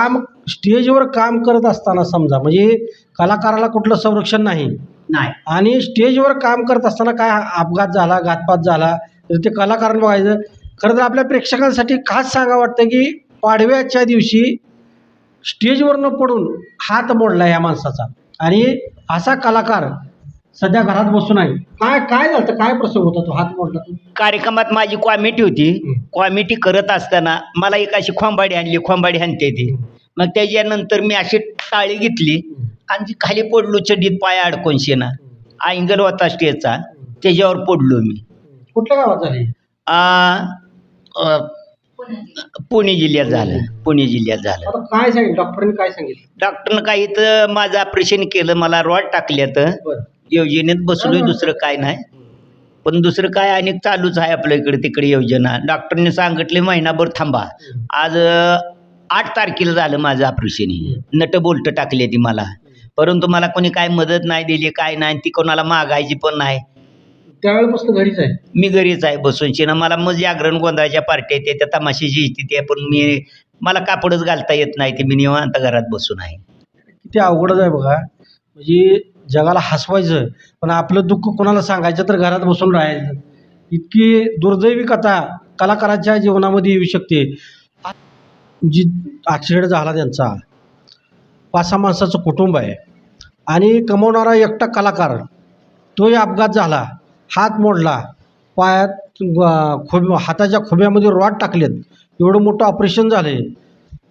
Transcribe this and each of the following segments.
काम स्टेजवर काम करत असताना समजा म्हणजे कलाकाराला कुठलं संरक्षण नाही. नाही. आणि स्टेजवर काम करत असताना काय अपघात झाला घातपात झाला तर ते कलाकारांना बघायचं. खरं तर आपल्या प्रेक्षकांसाठी खास सांगा वाटतं की पाडव्याच्या दिवशी स्टेजवर न पडून हात मोडला या माणसाचा. आणि असा कलाकार सध्या घरात बसून आहे. काय काय झालं? काय प्रसंग होता तो? हात मोडला तो. कार्यक्रमात माझी कॉमिटी होती. हं. कॉमिटी करत असताना मला एक अशी खोंबाडी आणली. खोंबाडी आणते ती. मग त्याच्यानंतर मी अशी टाळी घेतली. आणि जी खाली पडलो चड्डीत पाय अडकून शेना अँगल होता स्टेजचा. त्याच्यावर पडलो मी. कुठल्या गावात झाली? आ, अ, पुणे जिल्ह्यात झालं. पुणे जिल्ह्यात झालं. आता काय सांगितलं? डॉक्टरांनी काय सांगितलं? डॉक्टरनं काही तर माझं ऑपरेशन केलं. मला रॉड टाकल्यात. बरं. योजनेत बसलोय दुसरं काय नाही. पण दुसरं काय आणि चालूच आहे आपल्या इकडे तिकडे योजना. डॉक्टरने सांगितले महिनाभर थांबा. आज आठ तारखेला झालं माझं ऑपरेशन. नट बोल्ट टाकली ती मला. परंतु मला कोणी काय मदत नाही दिली काय नाही ती कोणाला मागायची पण नाही. त्यावेळेपासून घरीच आहे? मी घरीच आहे बसून शिना. मला मग जागरण गोंधळाच्या पार्ट्या येते त्या तमाशाची स्थिती आहे पण मी मला कापडच घालता येत नाही ते मी निवांत घरात बसून आहे. किती अवघडच आहे बघा. म्हणजे जगाला हसवायचं पण आपलं दुःख कोणाला सांगायचं तर घरात बसून राहायचं. इतकी दुर्दैवी कथा कलाकाराच्या जीवनामध्ये येऊ शकते. जी ॲक्सिडेंट झाला त्यांचा पाच सहा माणसाचं कुटुंब आहे. आणि कमवणारा एकटा कलाकार तोही अपघात झाला. हात मोडला पायात खोब हाताच्या खोब्यामध्ये रॉड टाकलेत. एवढं मोठं ऑपरेशन झालं.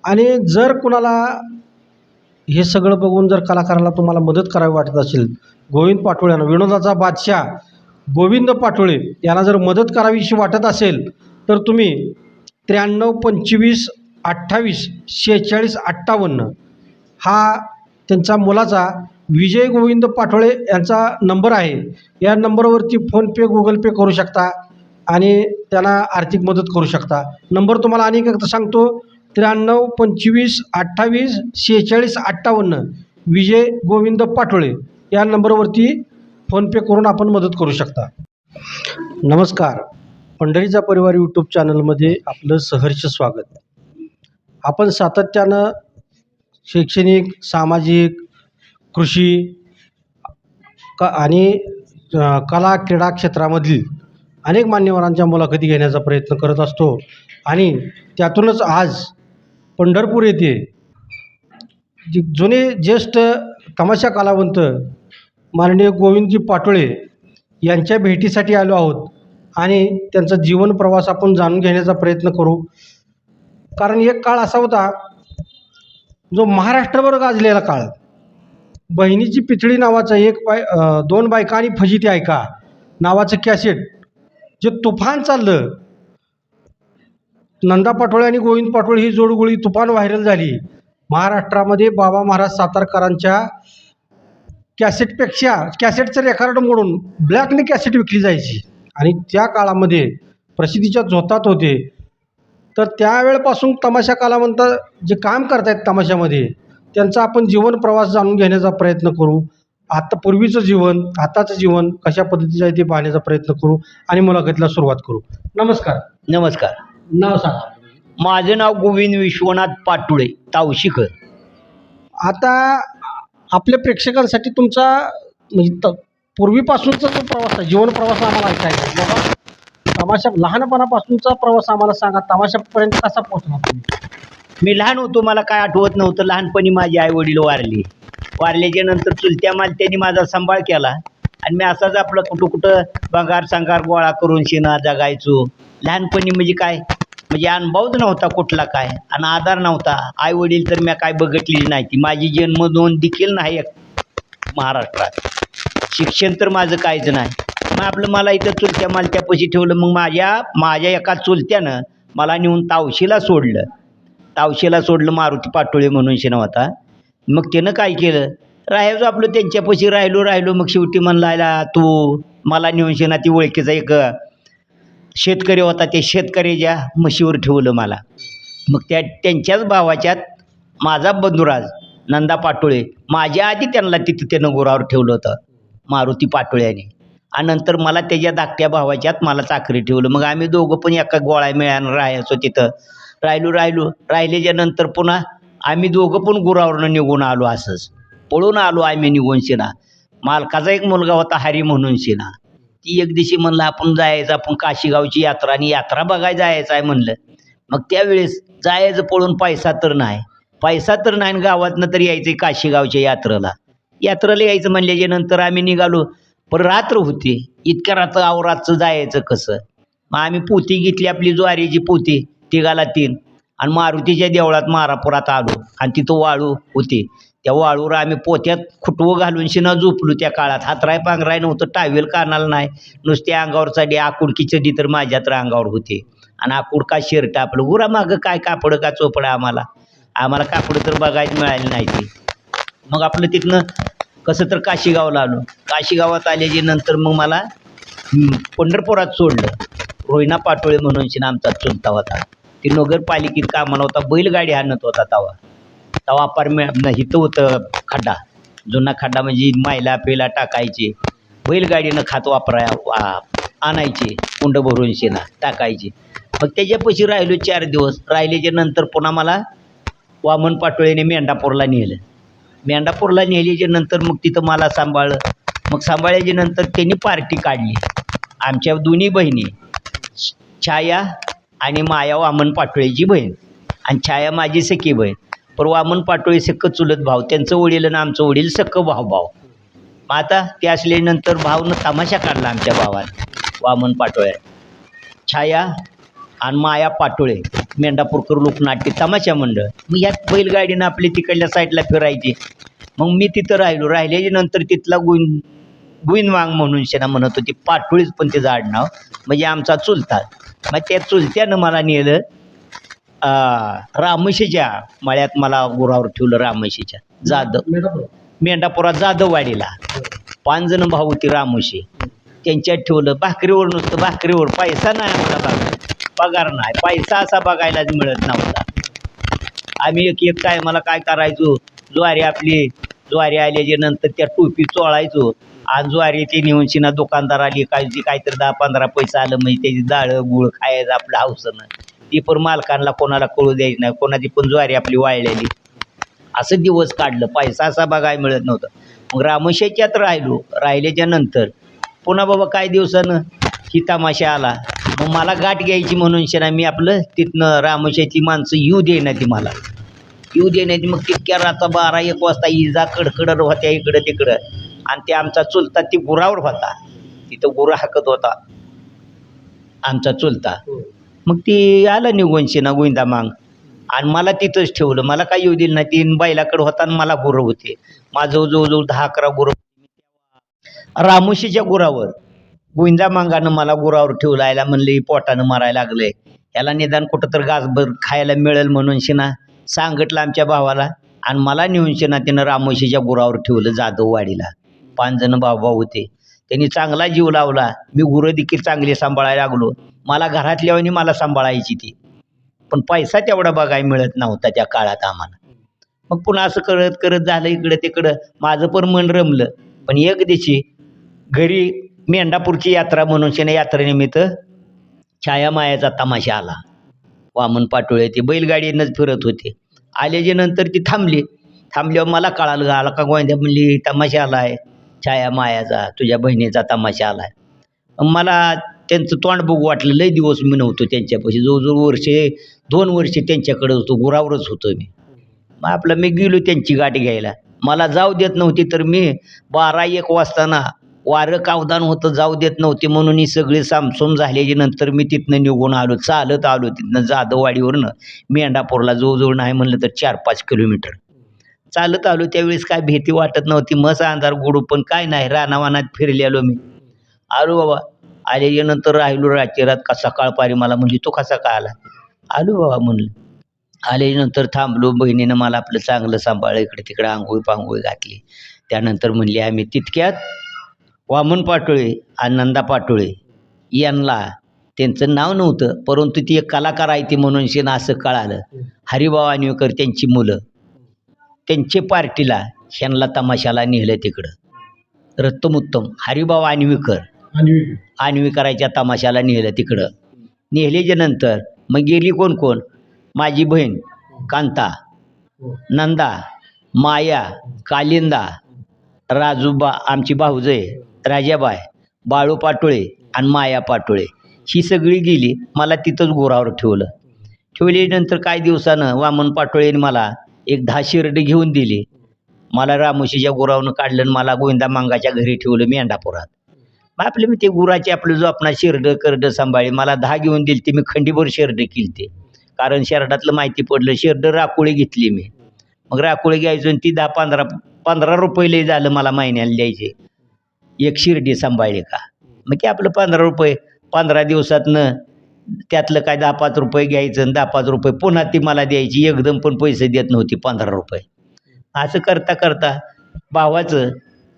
आणि जर कुणाला हे सगळं बघून जर कलाकाराला तुम्हाला मदत करावी वाटत असेल गोविंद पाटोळे यांना विनोदाचा बादशाह गोविंद पाटोळे यांना जर मदत करावीशी वाटत असेल तर तुम्ही त्र्याण्णव पंचवीस अठ्ठावीस शेहेचाळीस अठ्ठावन्न हा त्यांचा मुलाचा विजय गोविंद पाटोळे यांचा नंबर आहे. या नंबरवरती फोनपे गुगल पे करू शकता आणि त्यांना आर्थिक मदत करू शकता. नंबर तुम्हाला आणि एकदा सांगतो. त्र्याण्णव पंचवीस अठ्ठावीस सेहेचाळीस अठ्ठावन्न विजय गोविंद पाटोळे या नंबरवरती फोनपे करून आपण मदत करू शकता. नमस्कार. पंढरीचा परिवार यूट्यूब चॅनलमध्ये आपलं सहर्ष स्वागत. आपण सातत्यानं शैक्षणिक सामाजिक कृषी क आणि कला क्रीडा क्षेत्रामधील अनेक मान्यवरांच्या मुलाखती घेण्याचा प्रयत्न करत असतो आणि त्यातूनच आज पंढरपूर येथे जे जुने ज्येष्ठ तमाशा कलावंत माननीय गोविंदजी पाटोळे यांच्या भेटीसाठी आलो आहोत आणि त्यांचा जीवन प्रवास आपण जाणून घेण्याचा प्रयत्न करू. कारण एक काळ असा होता जो महाराष्ट्रभर गाजलेला काळ. बहिणीची पितळी नावाचं एक बाय दोन बायका आणि फजिती ऐका नावाचं कॅसेट जे तुफान चाललं नंदा पाटोळे आणि गोविंद पाटोळे ही जोडगोळी तुफान व्हायरल झाली. महाराष्ट्रामध्ये बाबा महाराज सातारकरांच्या कॅसेटपेक्षा कॅसेटचं रेकॉर्ड मोडून ब्लॅकने कॅसेट विकली जायची. आणि त्या काळामध्ये प्रसिद्धीच्या झोतात होते. तर त्यावेळेपासून तमाशा कलावंत जे काम करत आहेत तमाशामध्ये त्यांचा आपण जीवन प्रवास जाणून घेण्याचा प्रयत्न करू. आता पूर्वीचं जीवन आताचं जीवन कशा पद्धतीचं आहे ते पाहण्याचा प्रयत्न करू आणि मुलाखतीला सुरुवात करू. नमस्कार. नमस्कार. नाव सांगा. माझं नाव गोविंद विश्वनाथ पाटुळे तावशीकर. आता आपल्या प्रेक्षकांसाठी तुमचा म्हणजे त पूर्वीपासूनचा जो प्रवास आहे जीवन प्रवास आम्हाला ऐकायचा आहे. बाबा तमाशा लहानपणापासूनचा प्रवास आम्हाला सांगा तमाशापर्यंत कसा पोहोचला तुम्ही? मी लहान होतो मला काय आठवत नव्हतं लहानपणी माझे आई वडील वारले. वारल्याच्या नंतर चुलत्या मालत्यांनी माझा सांभाळ केला. आणि मी असाच आपलं कुठं कुठं बंगार सांगार गोळा करून शेणा जगायचो. लहानपणी म्हणजे काय म्हणजे अनुभवच नव्हता कुठला काय आणि आधार नव्हता. आई वडील तर मी काय बघितलेली नाही. ती माझी जन्म दोन देखील नाही एक महाराष्ट्रात. शिक्षण तर माझं काहीच नाही. मग आपलं मला इथं चुलत्या मालत्यापाशी ठेवलं मग माझ्या माझ्या एका चुलत्यानं मला नेऊन तावशीला सोडलं. तावशीला सोडलं मारुती पाटोळे म्हणून शिनव होता. मग त्यानं काय केलं? राहायचो आपलं त्यांच्यापाशी राहिलो राहिलो. मग शेवटी म्हणला तू मला नेऊन शिना ती ओळखीचा एक शेतकरी होता ते शेतकरीच्या म्हशीवर ठेवलं मला. मग त्या त्यांच्याच भावाच्यात माझा बंधुराज नंदा पाटोळे माझ्या आधी त्यांना तिथं त्यानं गोरावर ठेवलं होतं मारुती पाटोळ्याने आणि नंतर मला त्याच्या धाकट्या भावाच्यात मला चाकरी ठेवलं. मग आम्ही दोघं पण एका गोळा मिळानं राहायचो तिथं. राहिलो राहिलो. राहिल्याच्या नंतर पुन्हा आम्ही दोघं पण गुरावरनं निघून आलो असंच. पळून आलो आम्ही निघून शिना. मालकाचा एक मुलगा होता हरी म्हणून शिना. ती एक दिवशी म्हणलं आपण जायचं आपण काशीगावची यात्रा आणि यात्रा बघायला जायचं आहे म्हणलं. मग त्यावेळेस जायचं पळून पैसा तर नाही. पैसा तर नाही आणि गावातनं तर यायचं काशीगावच्या यात्रेला. यात्रेला यायचं म्हणल्याच्या नंतर आम्ही निघालो. पण रात्र होती. इतक्या रात्र आवरातचं जायचं कसं? मग आम्ही पोती घेतली आपली ज्वारीची पोती तिघाला तीन. आणि मारुतीच्या देवळात मारापुरात आलो. आणि तिथं वाळू होती. त्या वाळूवर आम्ही पोत्यात खुटवं घालून शिना झोपलो त्या काळात. हातराय पांघराय नव्हतं टावेल कानाला नाही. नुसत्या अंगावर चढी आकुडकी चढी तर माझ्या तर अंगावर होते. आणि आकुड का शर्ट आपलं गुरा मागं काय कापड का चोपडं आम्हाला? आम्हाला कापडं तर बघायला मिळाली नाही ते. मग आपलं तिथनं कसं तर काशीगावला आलो. काशीगावात आल्याच्यानंतर मग मला पंढरपुरात सोडलं. रोहिणा पाटोळे म्हणून शिना आमचा चुलता होता. ती नगरपालिकेत कामाला होता बैलगाडी आणत होता तवा. तवा अपार्टमेंट हिथं होतं खड्डा जुना खड्डा म्हणजे मैला पेला टाकायचे बैलगाडीनं खात वापराय आणायचे कुंड भरून शेणा टाकायचे. मग त्याच्यापाशी राहिलो चार दिवस. राहिल्याच्या नंतर पुन्हा मला वामन पाटोळेने मेंढापूरला नेलं. मेंढापूरला नेल्याच्या नंतर मग तिथं मला सांभाळलं. मग सांभाळल्याच्या नंतर त्यांनी पार्टी काढली. आमच्या दोन्ही बहिणी छाया आणि माया वामन पाटोळेची बहीण आणि छाया माझी सखी बहीण. पण वामन पाटोळे सक्क चुलत भाव त्यांचं वडील आणि आमचं वडील सक्क भाव भाव मग आता ते असल्यानंतर भावनं तमाशा काढला आमच्या भावात वामन पाटोळे. छाया आणि माया पाटोळे मेंढापूरकर लोकनाट्य तमाशा मंडळ. मग यात बैलगाडीनं आपली तिकडल्या साईडला फिरायची. मग मी तिथं राहिलो राहिल्याच्या नंतर तिथला गुईन गुईनवांग म्हणून शेना म्हणत होती पाटोळीच पण तिचं आडनाव म्हणजे आमचा चुलता. मग त्या चुलत्यानं मला नेलं रामशीच्या मळ्यात मला गुरावर ठेवलं रामशीच्या जाधव. मेंढापूर. मेंढापुरात जाधववाडीला. पाच जण भाऊ होती रामोशी. त्यांच्यात ठेवलं. भाकरीवर नुसतं भाकरीवर. पैसा नाही आम्हाला बघायला. पगार नाही. पैसा असा बघायलाच मिळत नव्हता. आम्ही एक एक काय मला काय करायचो? ज्वारी आपली ज्वारी आल्याच्यानंतर त्या टोपी चोळायचो. आणि ज्वारी ते नेऊन शिना दुकानदार आली. काय काहीतरी दहा पंधरा पैसा आलं म्हणजे त्याची डाळं गुळ खायचं आपलं हौसनं. ती पण मालकांना कोणाला कळू द्यायची नाही. कोणाची पण ज्वारी आपली वाळलेली. असं दिवस काढलं. पैसा असा बघायला मिळत नव्हतं. मग रामशेच्यात राहिलो. राहिल्याच्या नंतर पुन्हा बाबा काही दिवसानं? ही तमाशा आला. मग मला गाठ घ्यायची म्हणून शेना मी आपलं तिथनं रामशेची माणसं येऊ देईना ती मला. येऊ देण्याची मग तितक्या राता बारा एक वाजता इजा कडकडर होत्या इकडं तिकडं. आणि ते आमचा चुलता ती गुरावर होता. तिथं गुरं हाकत होता. आमचा चुलता. हो. मग ती आलं निघून शिना गोविंदा मांग. आणि मला तिथंच ठेवलं. मला काय येऊ दिलं नाही. तीन बैलाकडं होता आणि मला गुरं होते. माझं जवळजवळ दहा अकरा गुरं रामोशीच्या गुरावर गोविंदा मांगानं मला गुरावर ठेवलं. आयला म्हणले पोटानं मारायला लागलंय. याला निदान कुठं तर गासभर खायला मिळेल म्हणून शिना सांगितलं आमच्या भावाला. आणि मला नेऊन शिना त्यानं रामोशीच्या गुरावर ठेवलं जाधववाडीला. पाच जण भाऊ भाऊ होते. त्यांनी चांगला जीव लावला. मी गुरं देखील चांगली सांभाळायला लागलो. मला घरातल्यावानी मला सांभाळायची ती. पण पैसा तेवढा बघाय मिळत नव्हता त्या काळात आम्हाला. मग पुन्हा असं करत करत झालं इकडं तिकडं. माझं पण मन रमलं. पण एक दिवशी घरी मेंढापूरची यात्रा म्हणून शेने यात्रेनिमित्त छाया मायाचा तमाशा आला. वामन पाटोळे ते बैलगाडीनंच फिरत होते. आल्याच्यानंतर ती थांबली. थांबल्यावर मला कळालं आला का गोंद्या म्हणली तमाशा आला आहे छाया मायाचा तुझ्या बहिणीचा तमाशा आला आहे मला त्यांचं तोंड बघू वाटलं लय दिवस मी नव्हतो त्यांच्यापाशी. जवळजवळ वर्षे दोन वर्षे त्यांच्याकडे होतो गुरावरच होतो मी. मग आपलं मी गेलो त्यांची गाठ घ्यायला. मला जाऊ देत नव्हती तर मी बारा एक वाजताना वारं कावदान होतं जाऊ देत नव्हते म्हणून ही सगळी सामसूम झाल्याची नंतर मी तिथनं निघून आलो चालत आलो तिथनं जाधववाडीवरनं. मेंढापूरला जवळजवळ नाही म्हणलं तर चार पाच किलोमीटर. चालत आलो त्यावेळेस काय भीती वाटत नव्हती. मस्त अंधार गोडू पण काय नाही रानावानात फिरलेलो मी. आलो बाबा आल्याच्यानंतर राहिलो रात्री का सकाळपारी मला म्हणजे तो कसा काय आला? आलो बाबा म्हणलं. आल्यानंतर थांबलो बहिणीनं मला आपलं चांगलं सांभाळलं इकडे तिकडे आंघोळी पांघोळी घातली. त्यानंतर म्हणली आम्ही तितक्यात वामन पाटोळे आनंदा पाटोळे यांना त्यांचं नाव नव्हतं परंतु ती एक कलाकार आहे ती म्हणून शेण असं कळालं. हरिभाऊ आणवेकर त्यांची मुलं. त्यांचे पार्टीला ह्यांना तमाशाला नेलं तिकडं. रत्तमुत्तम हरिभाऊ आणवेकर आणि आणवीकराच्या तमाशाला नेलं तिकडं. नेल्याच्या नंतर मग गेली कोण कोण? माझी बहीण कांता नंदा माया कालिंदा राजूबा आमची भाऊजय राजाबाय बाळू पाटोळे आणि माया पाटोळे. ही सगळी गेली मला तिथंच गोरावर ठेवलं. ठेवल्यानंतर काही दिवसानं वामन पाटोळेने मला एक दहा शिरडे घेऊन दिली. मला रामोशीच्या गोरावनं काढलं आणि मला गोविंदा मांगाच्या घरी ठेवलं मेंढापुरात. आपलं मी ते गुराचे आपलं जो आपला शिरडं करडं सांभाळी मला दहा घेऊन दिली ते मी खंडीभर शेरडं केली ते कारण शेरडातलं माहिती पडलं शिरडं राकुळे घेतली मी. मग राकुळे घ्यायचो आणि ती दहा पंधरा पंधरा रुपये लई झालं मला महिन्याला द्यायचे. एक शिर्डी सांभाळली का? मग ते आपलं पंधरा रुपये पंधरा दिवसातनं त्यातलं काय दहा पाच रुपये घ्यायचं आणि दहा पाच रुपये पुन्हा ती मला द्यायची एकदम पण पैसे देत नव्हती पंधरा रुपये. असं करता करता भावाचं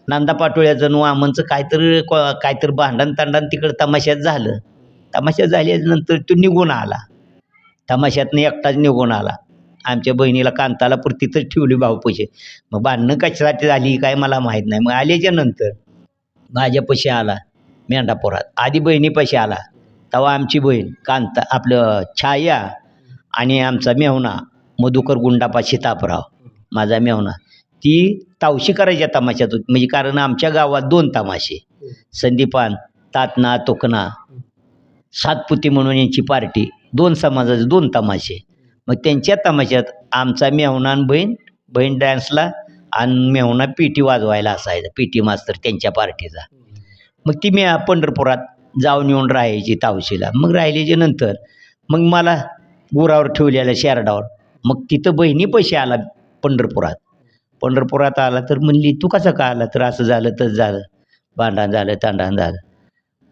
नांदा पाटोळ्याचं आणि वामनचं काहीतरी काहीतरी भांडण तांडण तिकडं तमाशात झालं. तमाशात झाल्यानंतर तो निघून आला. तमाशातनं एकटाच निघून आला. आमच्या बहिणीला कांताला पर तिथंच ठेवली भाऊपशी मग भांडणं कशासाठी झाली काय मला माहीत नाही. मग आल्याच्यानंतर माझ्यापाशी आला. मेंढापुरात आधी बहिणीपाशी आला. तेव्हा आमची बहीण कांता आपलं छाया आणि आमचा मेहुणा मधुकर गुंडापाशी तापराव माझा मेहुणा. ती तावशी करायच्या तमाशात होती म्हणजे कारण आमच्या गावात दोन तमाशे. संदीपान तातना तोकना. सातपुती म्हणून यांची पार्टी. दोन समाजाचे दोन तमाशे. मग त्यांच्या तमाशात आमचा मेहुणा आणि बहीण बहीण डान्सला आणि मेहुणा टी वाजवायला असायचा पिटी मास्तर त्यांच्या पार्टीचा. मग ती मी पंढरपुरात जाऊन येऊन राहायची तावशीला. मग राहिल्याच्या नंतर मग मला गुरावर ठेवलेल्या शेरडावर. मग तिथं बहिणी पैसे आला पंढरपुरात. पंढरपुरात आला तर म्हणली तू कसं का आला तर असं झालं तसं झालं भांडण झालं तांडण झालं.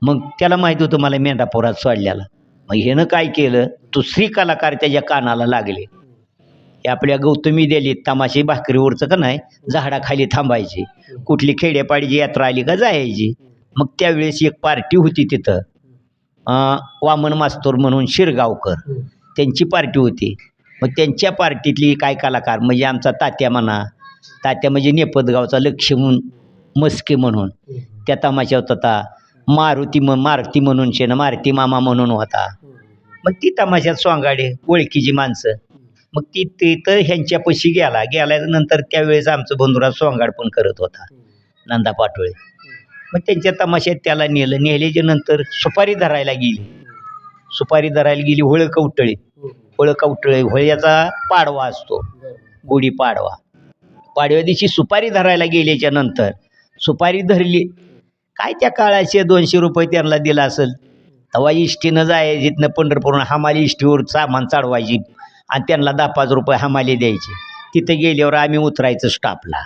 मग त्याला माहीत होतं मला मेंढापुरात सोडल्याला मग ह्यानं काय केलं? दुसरी कलाकार त्याच्या कानाला लागले. हे आपल्या गौतमी दिली तमाशी भाकरीवरचं का नाही? झाडाखाली थांबायची. कुठली खेड्यापाडीची यात्रा आली का जायची? मग त्यावेळेस एक पार्टी होती तिथं. वामन मास्तोर म्हणून शिरगावकर. त्यांची पार्टी होती. मग त्यांच्या पार्टीतली काय कलाकार? म्हणजे आमचा तात्या म्हणा तात्या म्हणजे नेपदगावचा लक्ष्मण मस्के म्हणून. त्या तमाशात होता मारुती म मारुती म्हणून शेण मारती मामा म्हणून होता. मग ती तमाशात सोंगाडे ओळखीची माणसं. मग ती तिथं ह्यांच्यापाशी गेला. गेल्यानंतर त्यावेळेस आमचं बंधुराज सोंगाड पण करत होता. नंदा पाटोळे. मग त्यांच्या तमाशात त्याला नेलं. नेल्याच्या नंतर सुपारी धरायला गेली. सुपारी धरायला गेली होळ कवटळी होळ कवटळे होळ्याचा पाडवा असतो. गुढी पाडवा. पाडव्या दिवशी सुपारी धरायला गेल्याच्यानंतर सुपारी धरली. काय त्या काळाचे दोनशे रुपये त्यांना दिला असेल? तेव्हा इष्टीनं जायची इथनं पंढरपूरनं हमाली इष्टीवर सामान चढवायची आणि त्यांना दहा पाच रुपये हमाली द्यायची. तिथे गेल्यावर आम्ही उतरायचं स्टाफला.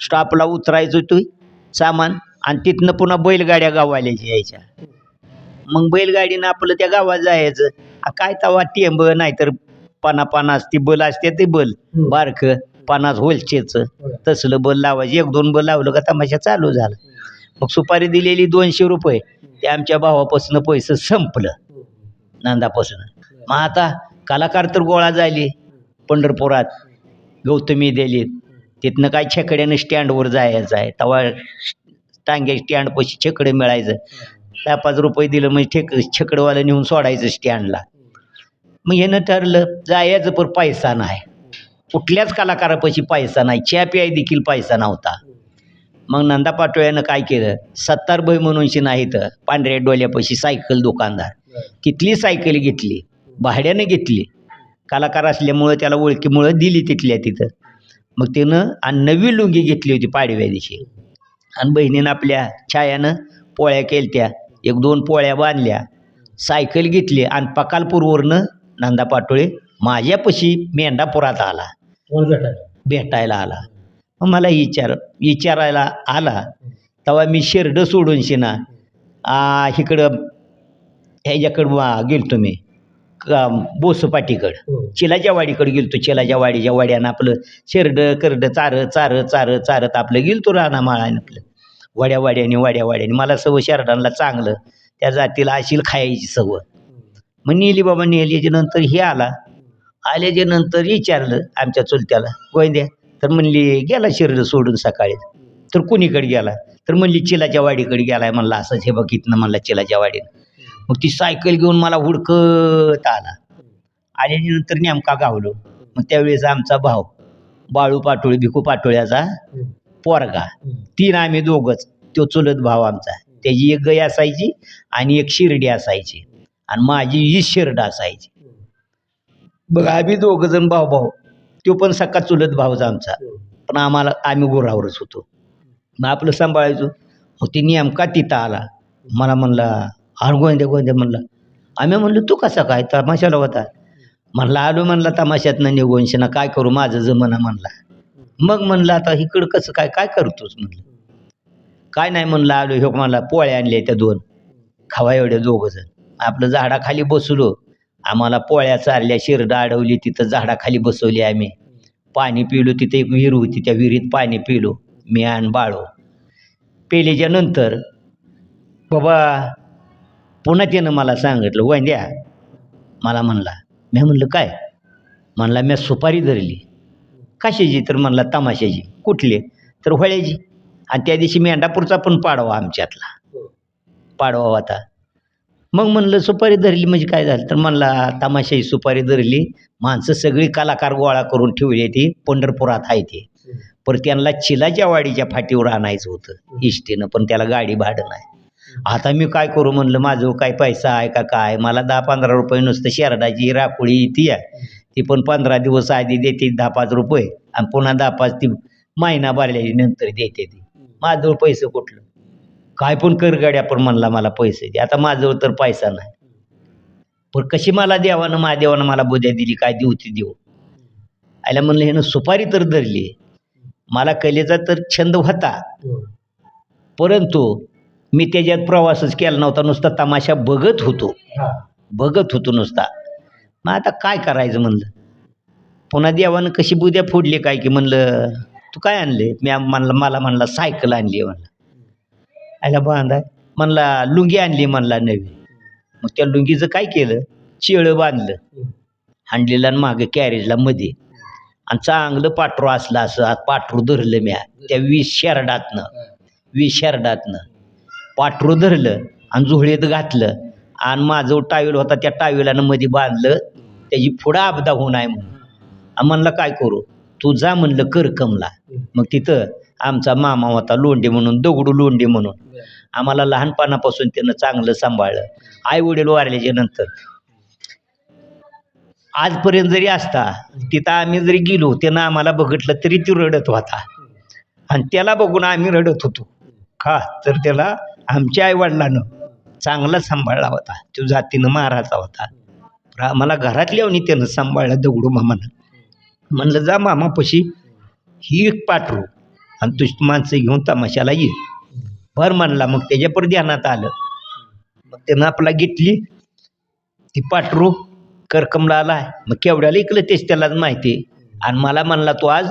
स्टाफला उतरायचो तू सामान आणि तिथनं पुन्हा बैलगाड्या गावाल्याच्या यायच्या. मग बैलगाडीनं आपलं त्या गावात जायचं. काय तवा टेंब नाहीतर पाना पानास ती बल असते ते बल बारकं. पानास होलचेचं तसलं बल लावायचं. एक दोन बल लावलं का तमाशा चालू झाला. मग सुपारी दिलेली दोनशे रुपये. ते आमच्या भावापासून पैसे संपलं. नंदापासून. मग आता कलाकार तर गोळा झाली. पंढरपुरात गौतमी दिली तिथनं काय छकड्यानं स्टँडवर जायचं आहे. तेव्हा टांग्या स्टँडपाशी छकडं मिळायचं. दहा पाच रुपये दिलं म्हणजे ठेक छकडवाला नेऊन सोडायचं स्टँडला. मग ह्यानं ठरलं जायचं पण पैसा नाही. कुठल्याच कलाकारापाशी पैसा नाही. च्या प्याय देखील पैसा नव्हता. मग नंदा पाटोळ्यानं काय केलं? सत्तारभाई म्हणून नाही तर पांढऱ्या डोल्यापाशी सायकल दुकानदार. तिथली सायकल घेतली. भाड्यानं घेतली. कलाकार असल्यामुळं त्याला ओळखीमुळं दिली तिथल्या तिथं. मग त्यानं आणि नवी लुंगी घेतली होती पाडव्या दिवशी. आणि बहिणीनं आपल्या छायानं पोळ्या केलत्या. एक दोन पोळ्या बांधल्या. सायकल घेतली आणि पकालपूरवरनं नंदा पाटोळे माझ्यापाशी मेंढापुरात आला. भेटायला आला. मग मला विचार विचारायला आला. तेव्हा मी शेरडं सोडून शिना आ, इकडं ह्याच्याकडं मी का बोसपाटीकडं. चिलाच्या वाडीकडे गेलतो चिलाच्या वाडीच्या वाड्यानं आपलं शेरडं करडं चारत चारत चारत चारत आपलं गेलतो राणा माळानं आपलं. वाड्या वाड्याने वाड्या वाड्याने. मला सवय शेरडांना चांगलं त्या जातीला अशील खायची सवय. मग नेली बाबा नेल्याच्या नंतर हे आला. आल्याच्यानंतर विचारलं आमच्या चुलत्याला गोंद्या तर म्हणली गेला शिरडं सोडून सकाळी. तर कुणीकडे गेला? तर म्हणली चिलाच्या वाडीकडे गेलाय. म्हणला असंच हे बघितलं म्हणला चिलाच्या वाडीनं. मग ती सायकल घेऊन मला हुडकत आला. आल्याच्यानंतर नेमका गावलो. मग त्यावेळेस आमचा भाव बाळू पाटोळे भिकू पाटोळ्याचा पोरगा तीन आम्ही दोघंच तो चुलत भाव आमचा. त्याची एक गाय असायची आणि एक शिर्डी असायची. आणि माझी ही शिरड असायची. बघ आम्ही दोघं जण भाऊ भाऊ. तो पण सका चुलत भाऊचा आमचा. पण आम्हाला आम्ही गुरावरच होतो. मग आपलं सांभाळायचो. मग ती नेमका तिथं आला. मला म्हणला हार गोंद्या गोंद्या म्हणला. आम्ही म्हणलो तू कसा काय तमाशाला होता? म्हणला आलो म्हणला तमाशातनं निघून शिना काय करू माझं जमना म्हणला. मग म्हणलं आता इकडं कसं काय काय करतोस? म्हणलं. काय नाही म्हणलं आलो ह्यो मला पोळ्या आणल्या त्या दोन. खावा एवढे दोघं जण. आपलं झाडाखाली बसलो. आम्हाला पोळ्या चारल्या शिरडं अडवली तिथं झाडाखाली बसवली आम्ही. पाणी पिलो तिथे एक विहीर होती त्या विहिरीत पाणी पिलो मी आणि बाळो. पेल्याच्या नंतर बाबा पुन्हा त्यानं मला सांगितलं वंद्या मला म्हणला मी म्हणलं काय? म्हणला मी सुपारी धरली. कशाची? तर म्हणला तमाशाची. कुठली? तर होळ्याची. आणि त्या दिवशी मेंढापूरचा पण पाडवा आमच्यातला. पाडवा होता. मग म्हणलं सुपारी धरली म्हणजे काय झालं? तर म्हणला तमाशाही सुपारी धरली. माणसं सगळी कलाकार गोळा करून ठेवली ती. पंढरपुरात आहे ते. पर त्यांना चिलाच्या वाडीच्या फाटीवर आणायचं होतं. इष्टीनं पण त्याला गाडी भाडं नाही. आता मी काय करू म्हणलं माझं काय पैसा आहे का काय? मला दहा पंधरा रुपये नुसतं शेरडाची राखोळी ती आहे. ती पण पंधरा दिवस आधी देते दहा पाच रुपये. आणि पुन्हा दहा पाच ती महिना भरल्याची नंतर देते ती. माझं पैसे कुठलं? काय पण कर गाड्या पण म्हणला मला पैसे दे. आता माझजवळ तर पैसा नाही. पण कशी मला देवानं महादेवानं मला बुद्ध्या दिली काय देऊ ती देऊ. आयला म्हणलं ह्यानं सुपारी तर धरली मला कलेचा तर छंद होता. परंतु मी त्याच्यात प्रवासच केला नव्हता. नुसता तमाशा बघत होतो. बघत होतो नुसता. मग आता काय करायचं म्हणलं? पुन्हा देवानं कशी बुद्या फोडली काय की म्हणलं तू काय आणले मी म्हणलं मला म्हणला सायकल आणली म्हणलं. आयला बांधाय म्हणला लुंगी आणली म्हणला नवी. मग त्या लुंगीचं काय केलं? चिळं बांधलं. हांडलेला आणि मागं कॅरेजला मध्ये. आणि चांगलं पाठरू असलं असं आत पाठरू धरलं म्या. त्या वीस शेरडातनं वीस शेरडातनं. पाठरू धरलं आणि झोळीत घातलं. आणि माझं टावेल होता त्या टावेलानं मध्ये बांधलं. त्याची पुढं आपदा होऊ नये म्हणून. आणि म्हणलं काय करू? तू जा म्हणलं करकमला मग तिथं आमचा मामा होता लोंढे म्हणून दगडू लोंढे म्हणून. आम्हाला लहानपणापासून त्यानं चांगलं सांभाळलं. आई वडील वारल्याच्या नंतर. आजपर्यंत जरी असता तिथं आम्ही जरी गेलो त्यानं आम्हाला बघितलं तरी ती रडत होता. आणि त्याला बघून आम्ही रडत होतो. का? तर त्याला आमच्या आईवडिलानं चांगला सांभाळला होता. तो जातीनं महाराजा होता. आम्हाला घरात येऊन त्यानं सांभाळलं दगडू मामानं. म्हणलं जा मामापाशी ही एक पाठवू आणि तुझी माणसं घेऊन तमाशाला ये. भर म्हणला मग त्याच्यापर ध्यानात आलं. मग त्यानं आपला घेतली ती पाठरू करकमला आला मग केवढ्याला इकलं तेच त्यालाच माहिती आणि मला म्हणला तो आज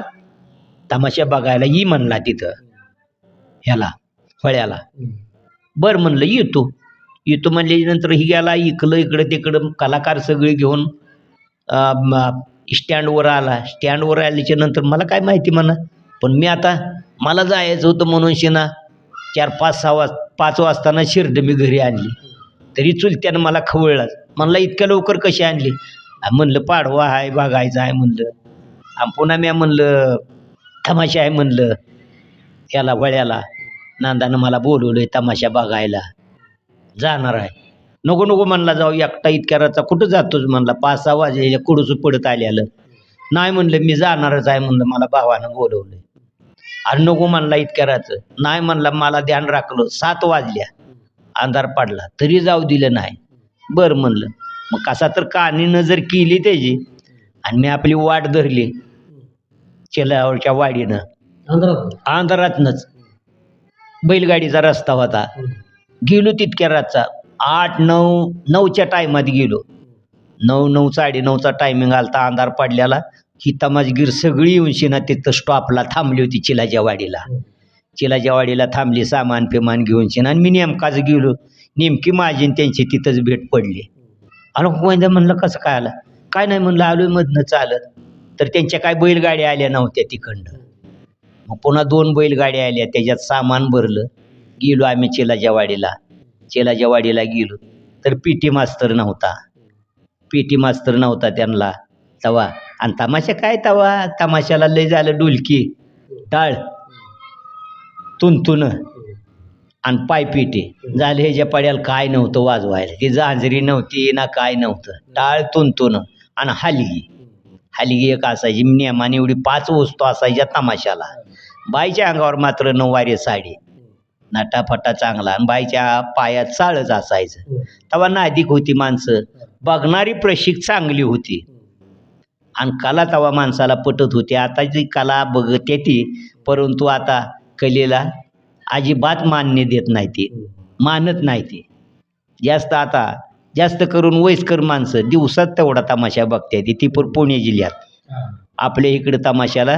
तमाशा बघायला ये म्हणला तिथं ह्याला फळ्याला. बरं म्हणलं येतो. येतो म्हणल्यानंतर ही गेला इकलं इकडं तिकडं कलाकार सगळे घेऊन स्टँडवर आला. स्टँडवर आल्याच्यानंतर मला काय माहिती म्हणा. पण मी आता मला जायचं होतं म्हणून शिना. चार पाच सहा वाज पाच वाजताना शिर्ड मी घरी आणली. तरी चुलत्यानं मला खवळलाच म्हणला इतक्या लवकर कशी आणली? म्हणलं पाडवा आहे बघायचं आहे म्हणलं. आणि पुन्हा मी म्हणलं तमाशा आहे म्हणलं. याला वळ्याला नांदानं मला बोलवलंय तमाशा बघायला. जाणार आहे. नको नको म्हणला जाऊ एकटा इतक्या रातचा कुठं जातोच म्हणला पाच सहा वाजे कुडूच पडत आलेलं. नाही म्हणलं मी जाणारच आहे म्हणलं मला भावानं बोलवलंय. अरे नको म्हणला इतक्या रातचं नाही म्हणला मला ध्यान राखलं सात वाजल्या अंधार पडला तरी जाऊ दिलं नाही. बरं म्हणलं मग कसा तर कानीनं जर केली त्याची आणि मी आपली वाट धरली चेलावरच्या वाडीनं अंधारातनंच बैलगाडीचा रस्ता होता गेलो तितक्या रातचा आठ नऊ नऊच्या टायमात गेलो. नऊ नऊ साडेनऊचा टायमिंग आलता अंधार पडल्याला ही तमाशगीर सगळी येऊन शिना तिथं स्टॉपला थांबली होती चिलाच्या वाडीला चिलाच्या वाडीला थांबली सामान फिमान घेऊन शिना आणि मी नेमकाच गेलो. नेमकी माझी त्यांची तिथंच भेट पडली. आणि गोविंदा म्हणलं कसं काय आलं? काय नाही म्हणलं आलोय मधनं चालत. तर त्यांच्या काय बैलगाड्या आल्या नव्हत्या तिकडनं. मग पुन्हा दोन बैलगाड्या आल्या त्याच्यात सामान भरलं. गेलो आम्ही चेलाच्या वाडीला चेलाच्या वाडीला गेलो तर पी टी मास्तर नव्हता. पी टी मास्तर नव्हता त्यांना. तवा. आणि तमाशा काय तवा? तमाशाला लय झालं डुलकी. टाळ. तुंतुन आणि पायपिटी झाले ह्याच्या पाड्याला काय नव्हतं वाजवायला. ती जांजरी नव्हती ना काय नव्हतं. टाळ तुंतुन आणि हलगी. हलगी एक असायची. नियमाने एवढी पाच वस्तू असायच्या तमाशाला. बाईच्या अंगावर मात्र नऊवारी साडी. नटाफटा चांगला आणि बाईच्या पायात चाळच असायचं तेव्हा नादिक होती माणसं. बघणारी प्रशिक चांगली होती. आणि कला तवा माणसाला पटत होती. आता जी कला बघते ती परंतु आता कलेला अजिबात मान्य देत नाही ती. मानत नाही ती. जास्त आता जास्त करून वयस्कर माणसं दिवसात तेवढा तमाशा बघते ती ती पण पुणे जिल्ह्यात. आपल्या इकडे तमाशाला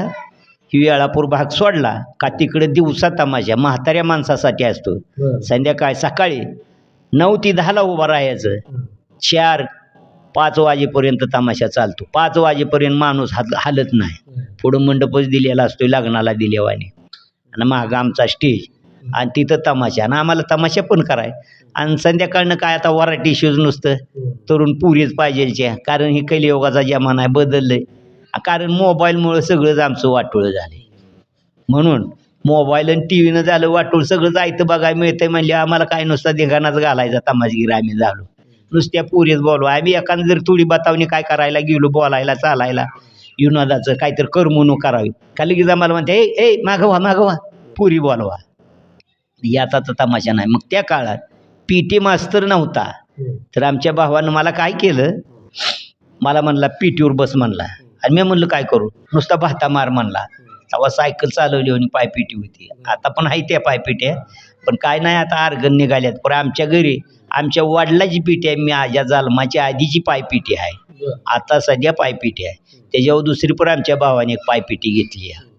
ही वेळापूर भाग सोडला का तिकडे दिवसा तमाशा म्हाताऱ्या माणसासाठी असतो. संध्याकाळी सकाळी नऊ ते दहाला उभं राहायचं. चार पाच वाजेपर्यंत तमाशा चालतो. पाच वाजेपर्यंत माणूस हात हालत नाही. पुढं मंडपच दिलेला असतो लग्नाला दिलेवाने. आणि मागं आमचा स्टेज आणि तिथं तमाशा. आणि आम्हाला तमाशा पण कराय. आणि संध्याकाळनं काय आता वराठी शूज नुसतं. तरुण पुरीच पाहिजेच्या कारण ही कलियोगाचा जमाना आहे बदललं आहे कारण मोबाईलमुळं सगळंच आमचं वाटोळं झालं म्हणून मोबाईल आणि टी व्हीनं झालं वाटोळ सगळं जायचं बघायला मिळतंय म्हणले आम्हाला काय नुसता धिंगाणाच घालायचा तमाशगीर आम्ही झालो. नुसत्या पुरीच बोलू आम्ही एखादं जर थोडी बतावणी काय करायला गेलो बोलायला चालायला युनादाचं काहीतरी करमणूक करावी. का लगेच आम्हाला म्हणते ए ए मागवा मागवा पुरी बोलवा. याचा तर तमाशा नाही. मग त्या काळात पी टी मास्तर नव्हता. तर आमच्या भावानं मला काय केलं? मला म्हणला पी टीवर बस म्हणला. आणि मी म्हणलं काय करू? नुसता भाता मार म्हणला. तेव्हा सायकल चालवली आणि पायपिटी होती. आता पण आहे त्या पायपिट्या पण काय नाही आता अर्गण निघाल्यात. पण आमच्या घरी आमच्या वडिलाची पिठी आहे. माझ्या जालमाच्या आधीची पायपिटी आहे. आता सध्या पायपिटी आहे. त्याच्यावर दुसरी पण आमच्या भावाने एक पायपिटी घेतली आहे.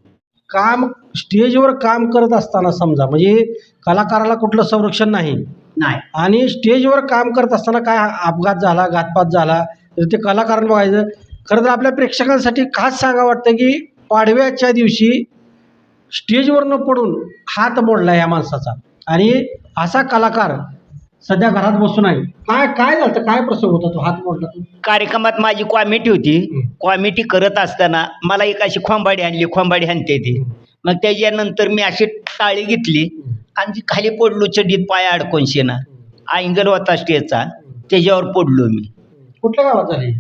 काम स्टेजवर काम करत असताना समजा म्हणजे कलाकाराला कुठलं संरक्षण नाही. नाही. आणि स्टेजवर काम करत असताना काय अपघात झाला घातपात झाला तर ते कलाकारांना बघायचं खरं तर आपल्या प्रेक्षकांसाठी खास सांगा वाटतं की पाडव्याच्या दिवशी स्टेजवर न पडून हात मोडला या माणसाचा. आणि असा कलाकार सध्या घरात बसून आहे. काय काय झालं? काय प्रसंग होता तो हात मोडला तो? कार्यक्रमात माझी कॉमिटी होती. कॉमिटी करत असताना मला एक अशी खोंबाडी आणली. खोंबाडी आणते ती. मग त्याच्यानंतर मी अशी टाळी घेतली. आणि जी खाली पडलो चड्डीत पाय अडकून शेना अँगल होता स्टेजचा. त्याच्यावर पडलो मी. कुठल्या गावात झाली?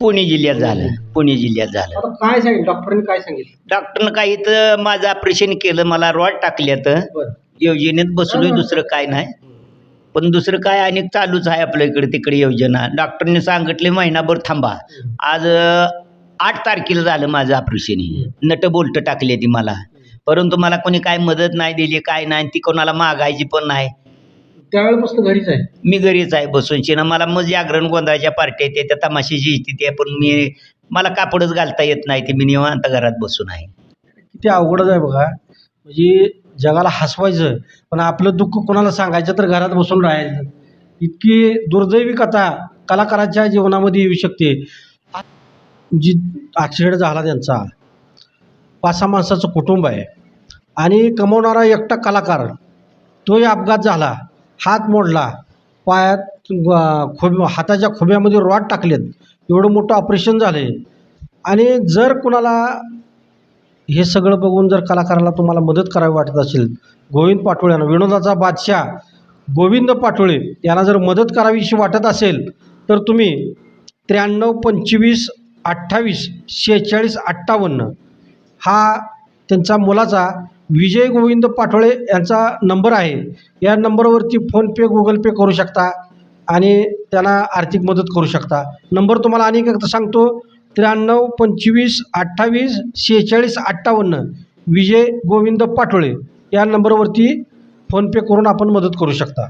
पुणे जिल्ह्यात झालं. पुणे जिल्ह्यात झालं. आता काय सांगितलं? डॉक्टरांनी काय सांगितलं? डॉक्टरनं काही तर माझं ऑपरेशन केलं मला रॉड टाकल्यात बरं. योजनेत बसलोय दुसरं काय नाही. पण दुसरं काय अनेक चालूच आहे आपल्या इकडे तिकडे योजना. डॉक्टरने सांगितले महिनाभर थांबा. आज अ, आठ तारखेला झालं माझं ऑपरेशन नट बोल्ट टाकले ती मला. परंतु मला कोणी काय मदत नाही दिली काय नाही ती कोणाला मागायची पण नाही. त्यावेळेपासून घरीच आहे. मी घरीच आहे बसून. शिना मला मग जागरण गोंधळाच्या पार्ट्या येते त्या तमाशाची स्थिती आहे पण मी मला कापडच घालता येत नाही ते मी निवांत घरात बसून आहे. किती अवघडच आहे बघा. म्हणजे जगाला हसवायचं पण आपलं दुःख कोणाला सांगायचं तर घरात बसून राहायचं. इतकी दुर्दैवी कथा कलाकाराच्या जीवनामध्ये येऊ शकते. जी ॲक्सिडेंट झाला त्यांचा. पाच सहा माणसाचं कुटुंब आहे. आणि कमवणारा एकटा कलाकार तोही अपघात झाला. हात मोडला पायात खुब खोब हाताच्या खोब्यामध्ये रॉड टाकलेत. एवढं मोठं ऑपरेशन झालं. आहे आणि जर कुणाला हे सगळं बघून जर कलाकाराला तुम्हाला मदत करावी वाटत असेल गोविंद पाटोळे यांना विनोदाचा बादशाह गोविंद पाटोळे यांना जर मदत करावीशी वाटत असेल तर तुम्ही त्र्याण्णव पंचवीस अठ्ठावीस शेहेचाळीस अठ्ठावन्न हा त्यांचा मुलाचा विजय गोविंद पाटोळे यांचा नंबर आहे. या नंबरवरती फोनपे गुगल पे करू शकता आणि त्यांना आर्थिक मदत करू शकता. नंबर तुम्हाला आणि एकदा सांगतो. त्र्याण्णव पंचवीस अठ्ठावीस शेहेचाळीस अठ्ठावन्न विजय गोविंद पाटोळे या नंबरवरती फोनपे करून आपण मदत करू शकता.